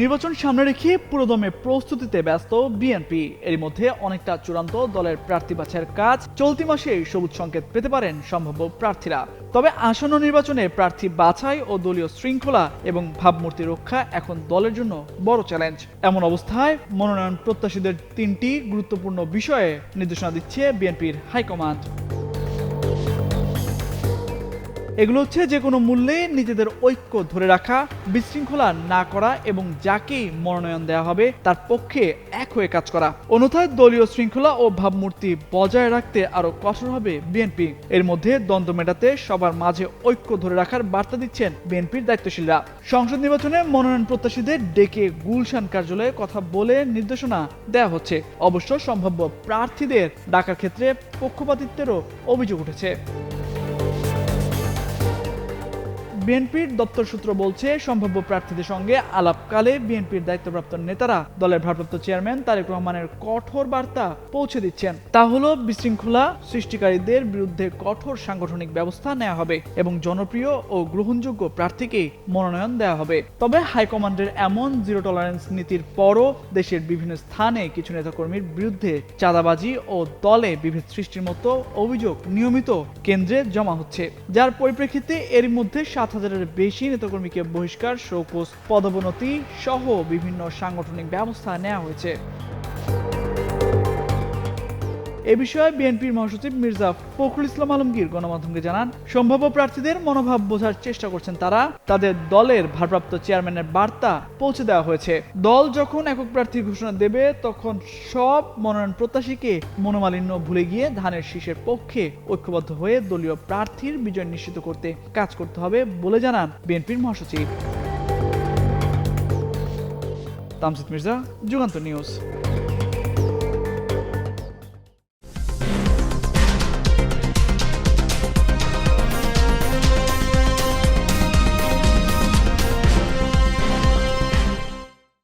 নির্বাচন সামনে রেখে পুরোদমে প্রস্তুতিতে ব্যস্ত বিএনপি। এর মধ্যে অনেকটা চূড়ান্ত দলের প্রার্থী বাছাইয়ের কাজ চলতি মাসে সবুজ সংকেত পেতে পারেন সম্ভাব্য প্রার্থীরা। তবে আসন্ন নির্বাচনে প্রার্থী বাছাই ও দলীয় শৃঙ্খলা এবং ভাবমূর্তি রক্ষা এখন দলের জন্য বড় চ্যালেঞ্জ। এমন অবস্থায় মনোনয়ন প্রত্যাশীদের তিনটি গুরুত্বপূর্ণ বিষয়ে নির্দেশনা দিচ্ছে বিএনপির হাইকমান্ড। এগুলো হচ্ছে যে কোনো মূল্যে নিজেদের ঐক্য ধরে রাখা, বিশৃঙ্খলা না করা এবং যাকেই মনোনয়ন দেওয়া হবে তার পক্ষে এক হয়ে কাজ করা। অন্যথায় দলীয় শৃঙ্খলা ও ভাবমূর্তি বজায় রাখতে আরও কঠোর হবে বিএনপি। এর মধ্যে দ্বন্দ্ব মেটাতে সবার মাঝে ঐক্য ধরে রাখার বার্তা দিচ্ছেন বিএনপির দায়িত্বশীলরা। সংসদ নির্বাচনে মনোনয়ন প্রত্যাশীদের ডেকে গুলশান কার্যালয়ে কথা বলে নির্দেশনা দেওয়া হচ্ছে। অবশ্য সম্ভাব্য প্রার্থীদের ডাকার ক্ষেত্রে পক্ষপাতিত্বেরও অভিযোগ উঠেছে। বিএনপির দপ্তর সূত্র বলছে, সম্ভাব্য প্রার্থীদের সঙ্গে আলাপকালে বিএনপির দায়িত্বপ্রাপ্ত নেতারা দলের ভারপ্রাপ্ত চেয়ারম্যান তারেক রহমানের কঠোর বার্তা পৌঁছে দিচ্ছেন। তা হলো, বিশৃঙ্খলা সৃষ্টিকারীদের বিরুদ্ধে কঠোর সাংগঠনিক ব্যবস্থা নেওয়া হবে এবং জনপ্রিয় ও গ্রহণযোগ্য প্রার্থীকে মনোনয়ন দেওয়া হবে। তবে হাইকমান্ডের এমন জিরো টলারেন্স নীতির পরও দেশের বিভিন্ন স্থানে কিছু নেতাকর্মীর বিরুদ্ধে চাঁদাবাজি ও দলে বিভেদ সৃষ্টির মতো অভিযোগ নিয়মিত কেন্দ্রে জমা হচ্ছে। যার পরিপ্রেক্ষিতে এর মধ্যে সাত হাজারের বেশি নেতাকর্মীকে বহিষ্কার শোকোস পদোন্নতি সহ বিভিন্ন সাংগঠনিক ব্যবস্থা নেওয়া হয়েছে। এ বিষয়ে বিএনপির মহাসচিব মির্জা ফখরুল ইসলাম আলমগীর গণমাধ্যমকে জানান, সম্ভাব্য প্রার্থীদের মনোভাব বোঝার চেষ্টা করছেন তারা। তাদের দলের ভারপ্রাপ্ত চেয়ারম্যানের বার্তা পৌঁছে দেওয়া হয়েছে। দল যখন একক প্রার্থী ঘোষণা দেবে, তখন সব মনোনয়ন প্রত্যাশীকে মনোমালিন্য ভুলে গিয়ে ধানের শীষের পক্ষে ঐক্যবদ্ধ হয়ে দলীয় প্রার্থীর বিজয় নিশ্চিত করতে কাজ করতে হবে বলে জানান বিএনপির মহাসচিব। তামসিদ মির্জা, যুগান্ত নিউজ।